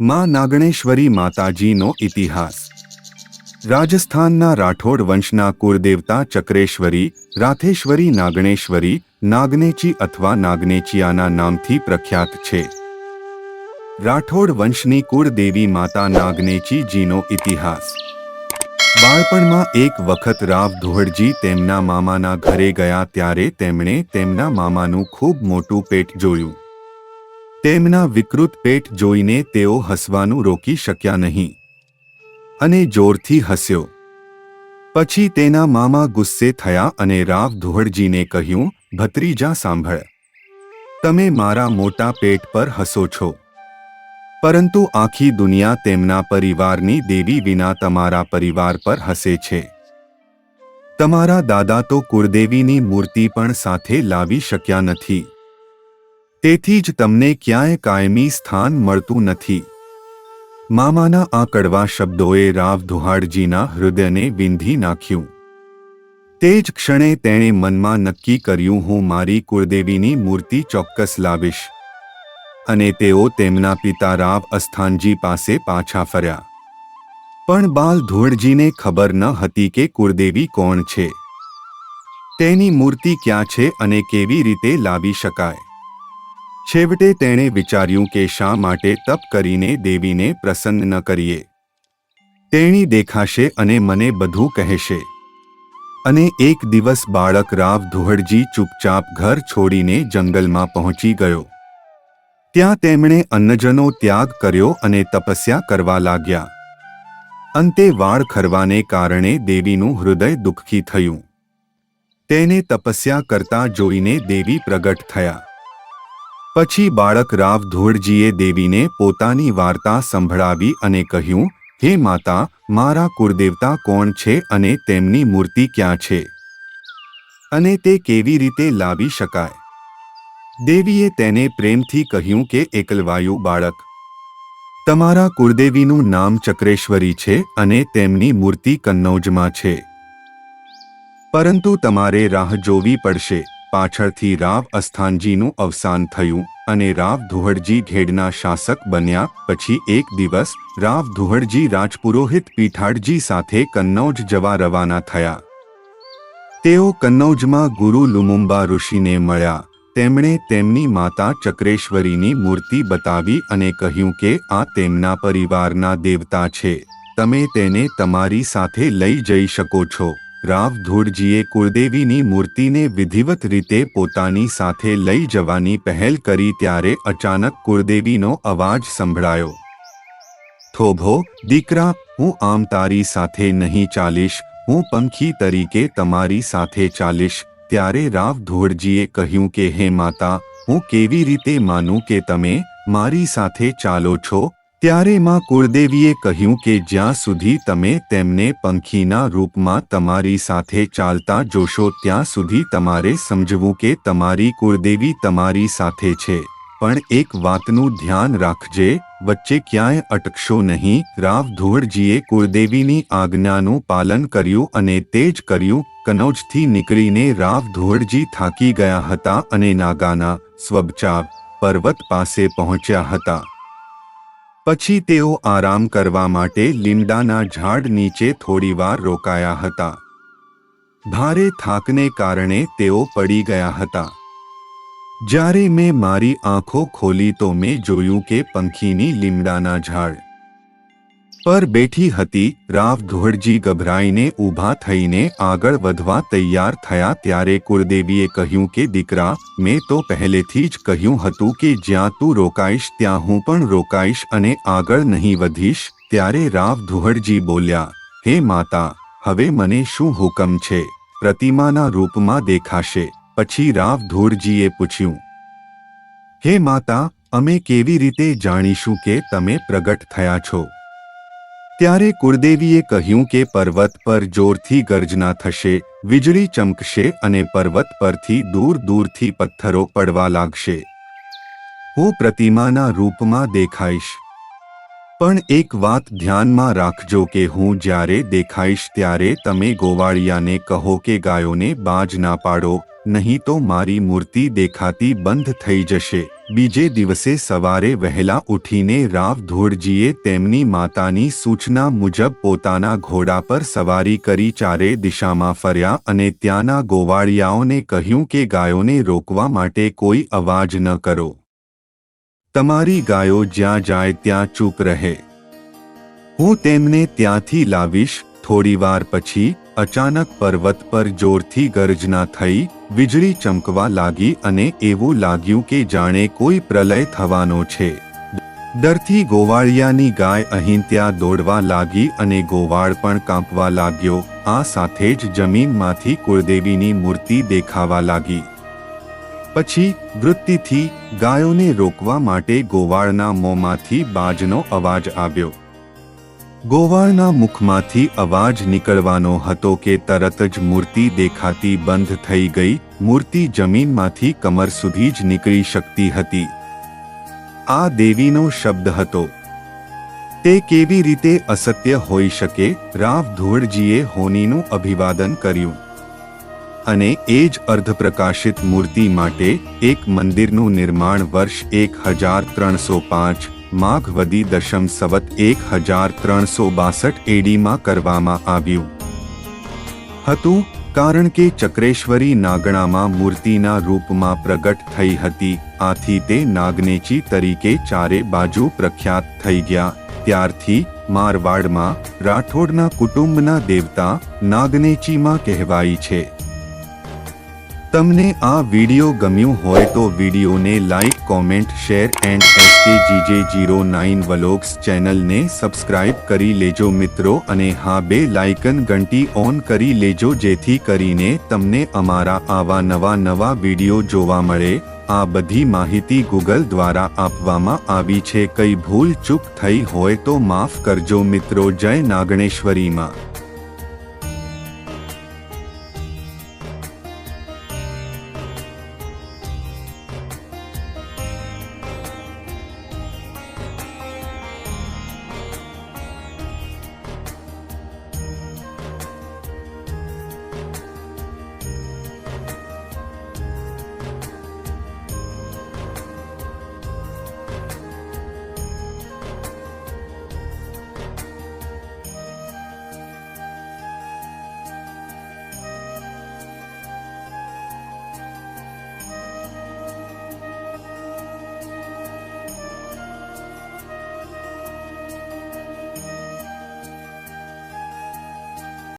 માં નાગણેશ્વરી માતાજીનો ઇતિહાસ. રાજસ્થાનના રાઠોડ વંશના કુળદેવતા ચક્રેશ્વરી રાથેશ્વરી નાગણેશ્વરી, નાગનેચી અથવા નાગનેચિયાના નામથી પ્રખ્યાત છે. રાઠોડ વંશની કુળદેવી માતા નાગનેચીજીનો ઇતિહાસ. બાળપણમાં એક વખત રાવ ધોળજી તેમના મામાના ઘરે ગયા ત્યારે તેમણે તેમના મામાનું ખૂબ મોટું પેટ જોયું. તેમના વિકૃત પેટ જોઈને તેઓ હસવાનું રોકી શક્યા નહીં. અને જોરથી હસ્યો. પછી તેના મામા ગુસ્સે થયા અને રાવ ધોળજીને કહ્યું, ભત્રીજા સાંભળ. તમે મારા મોટા પેટ પર હસો છો. પરંતુ આખી દુનિયા તેમના પરિવારની દેવી વિના તમારા પરિવાર પર હસે છે. તમારા દાદા તો કુળદેવીની મૂર્તિ પણ સાથે લાવી શક્યા નથી. તેથી જ તમને ક્યાંય કાયમી સ્થાન મળતું નથી. મામાના આ કડવા શબ્દોએ રાવ દુહાડજીના હૃદયને વિંધી નાખ્યું. તે જ ક્ષણે તેણે મનમાં નક્કી કર્યું, હું મારી કુળદેવીની મૂર્તિ ચોક્કસ લાવીશ. અને તેઓ તેમના પિતા રાવ અસ્થાનજી પાસે પાછા ફર્યા. પણ બાલ ધૂળજીને ખબર ન હતી કે કુળદેવી કોણ છે. તેની મૂર્તિ ક્યાં છે અને કેવી રીતે લાવી શકાય? છેવટે તેણે વિચાર્યું કે શા માટે તપ કરીને દેવીને પ્રસન્ન ન કરીએ. તેણી દેખાશે અને મને બધું કહેશે. અને એક દિવસ બાળક રાવ ધુહડજી ચૂપચાપ ઘર છોડીને જંગલમાં પહોંચી ગયો. ત્યાં તેમણે અન્નજનો ત્યાગ કર્યો અને તપસ્યા કરવા લાગ્યા. અંતે વાળ ખરવાને કારણે દેવીનું હૃદય દુઃખી થયું. તેને તપસ્યા કરતા જોઈને દેવી પ્રગટ થયા. પછી બાળક રાવ ધોળજીએ દેવીને પોતાની વાર્તા સંભળાવી અને કહ્યું, હે માતા, મારા કુળદેવતા કોણ છે અને તેમની મૂર્તિ ક્યાં છે? અને તે કેવી રીતે લાવી શકાય? દેવીએ તેને પ્રેમથી કહ્યું કે, એકલવાયુ બાળક, તમારા કુળદેવીનું નામ ચક્રેશ્વરી છે અને તેમની મૂર્તિ કન્નૌજમાં છે. પરંતુ તમારે રાહ જોવી પડશે. પાછળથી રાવ અસ્થાનજીનું અવસાન થયું. અને રાવ ધુહડજી ઘેડના શાસક બન્યા. પછી એક દિવસ, રાવ ધુહડજી રાજપુરોહિત પીઠાડજી સાથે કન્નૌજ જવા રવાના થયા. તેઓ કન્નૌજમાં ગુરુ લુમુંબા ઋષિને મળ્યા. તેમણે તેમની માતા ચક્રેશ્વરીની મૂર્તિ બતાવી અને કહ્યું કે, આ તેમના પરિવારના દેવતા છે. તમે તેને તમારી સાથે લઈ જઈ શકો છો. રાવ ધૂળજીએ કુળદેવીની મૂર્તિને વિધિવત રીતે પોતાની સાથે લઈ જવાની પહેલ કરી ત્યારે અચાનક કુળદેવીનો અવાજ સંભળાયો. થોભો, દીકરા, હું આમ તારી સાથે નહીં ચાલીશ, હું પંખી તરીકે તમારી સાથે ચાલીશ, ત્યારે રાવ ધોળજીએ કહ્યું કે, હે માતા, હું કેવી રીતે માનું કે તમે મારી સાથે ચાલો છો? ત્યારે માં કુળદેવીએ કહ્યું કે જ્યાં સુધી તમે તેમને પંખીના રૂપમાં તમારી સાથે ચાલતા જોશો ત્યાં સુધી તમારે સમજવું કે તમારી કુળદેવી તમારી સાથે છે. પણ એક વાતનું ધ્યાન રાખજે, વચ્ચે ક્યાંય અટકશો નહીં. રાવ ધોળજીએ કુળદેવીની આજ્ઞાનું પાલન કર્યું અને તે જ કર્યું. કનૌજથી નીકળીને રાવ ધોળજી થાકી ગયા હતા અને નાગાના સ્વબચાવ પર્વત પાસે પહોંચ્યા હતા. પછી તેઓ આરામ કરવા માટે લીમડાના ઝાડ નીચે થોડીવાર રોકાયા હતા. ભારે થાકને કારણે તેઓ પડી ગયા હતા. જ્યારે મેં મારી આંખો ખોલી તો મેં જોયું કે પંખીની લીમડાના ઝાડ પર બેઠી હતી, રાવ ધોળજી ગભરાઈને ઊભા થઈને આગળ વધવા તૈયાર થયા ત્યારે કુળદેવીએ કહ્યું કે, દીકરા, મેં તો પહેલેથી જ કહ્યું હતું કે, જ્યાં તું રોકાઈશ, ત્યાં હું પણ રોકાઈશ અને આગળ નહીં વધીશ. ત્યારે રાવ ધુહડજી બોલ્યા, હે માતા, હવે મને શું હુકમ છે? પ્રતિમાના રૂપમાં દેખાશે. પછી રાવ ધોળજીએ પૂછ્યું, હે માતા, અમે કેવી રીતે જાણીશું કે તમે પ્રગટ થયા છો? ત્યારે કુળદેવીએ કહ્યું કે પર્વત પર જોરથી ગર્જના થશે, વીજળી ચમકશે અને પર્વત પરથી દૂર દૂરથી પથ્થરો પડવા લાગશે. હું પ્રતિમાના રૂપમાં દેખાઈશ. પણ એક વાત ધ્યાનમાં રાખજો કે હું જ્યારે દેખાઈશ ત્યારે તમે ગોવાળિયાને કહો કે ગાયોને બાજ ના પાડો, નહીં તો મારી મૂર્તિ દેખાતી બંધ થઈ જશે. બીજે દિવસે સવારે વહેલા ઉઠીને રાવ ધોળજીએ તેમની માતાની સૂચના મુજબ પોતાના ઘોડા પર સવારી કરી ચારે દિશામાં ફર્યા અને ત્યાંના ગોવાળિયાઓને કહ્યું કે ગાયોને રોકવા માટે કોઈ અવાજ ન કરો. તમારી ગાયો જ્યાં જાય ત્યાં ચૂપ રહે. હું તેમને ત્યાંથી લાવીશ, થોડીવાર પછી અચાનક પર્વત પર જોરથી ગર્જના થઈ, વીજળી ચમકવા લાગી અને એવું લાગ્યું કે જાણે કોઈ પ્રલય થવાનો છે. ડરથી ગોવાળિયાની ગાય અહીં ત્યાં દોડવા લાગી અને ગોવાળ પણ કાંપવા લાગ્યો, આ સાથે જ જમીનમાંથી કુળદેવીની મૂર્તિ દેખાવા લાગી. પછી, વૃત્તિથી ગાયોને રોકવા માટે ગોવાળના મોંમાંથી બાજનો અવાજ આવ્યો. ગોવાળના મુખમાંથી અવાજ નીકળવાનો હતો કે તરત જ મૂર્તિ દેખાતી બંધ થઈ ગઈ, મૂર્તિ જમીનમાંથી કમર સુધી જ નીકળી શકતી હતી. આ દેવીનો શબ્દ હતો. તે કેવી રીતે અસત્ય હોઈ શકે? રાવ ધોળજીએ હોનીનું અભિવાદન કર્યું. અને એ જ અર્ધપ્રકાશિત મૂર્તિ માટે એક મંદિરનું નિર્માણ વર્ષ એક હજાર ત્રણસો પાંચ માઘવદી દશમ સવત એક હજાર ત્રણસો બાસઠ એડીમાં કરવામાં આવ્યું. હતું કારણ કે ચક્રેશ્વરી નાગણામાં મૂર્તિના રૂપમાં પ્રગટ થઈ હતી, આથી તે નાગનેચી તરીકે ચારે બાજુ પ્રખ્યાત થઈ ગયા, ત્યારથી મારવાડમાં રાઠોડના કુટુંબના દેવતા નાગનેચીમાં કહેવાય છે. તમને આ વીડિયો ગમ્યું હોય તો વિડીયોને like, comment, share and SK GJ zero nine vlogs ચેનલને સબસ્ક્રાઇબ કરી લેજો મિત્રો અને હા, બે લાઇકન ઘંટી ઓન કરી લેજો જેથી કરીને તમને અમારા આવા નવા નવા વીડિયો જોવા મળે. આ બધી માહિતી ગૂગલ દ્વારા આપવામાં આવી છે. કઈ ભૂલ ચૂક થઈ હોય તો માફ કરજો મિત્રો. જય નાગણેશ્વરીમાં.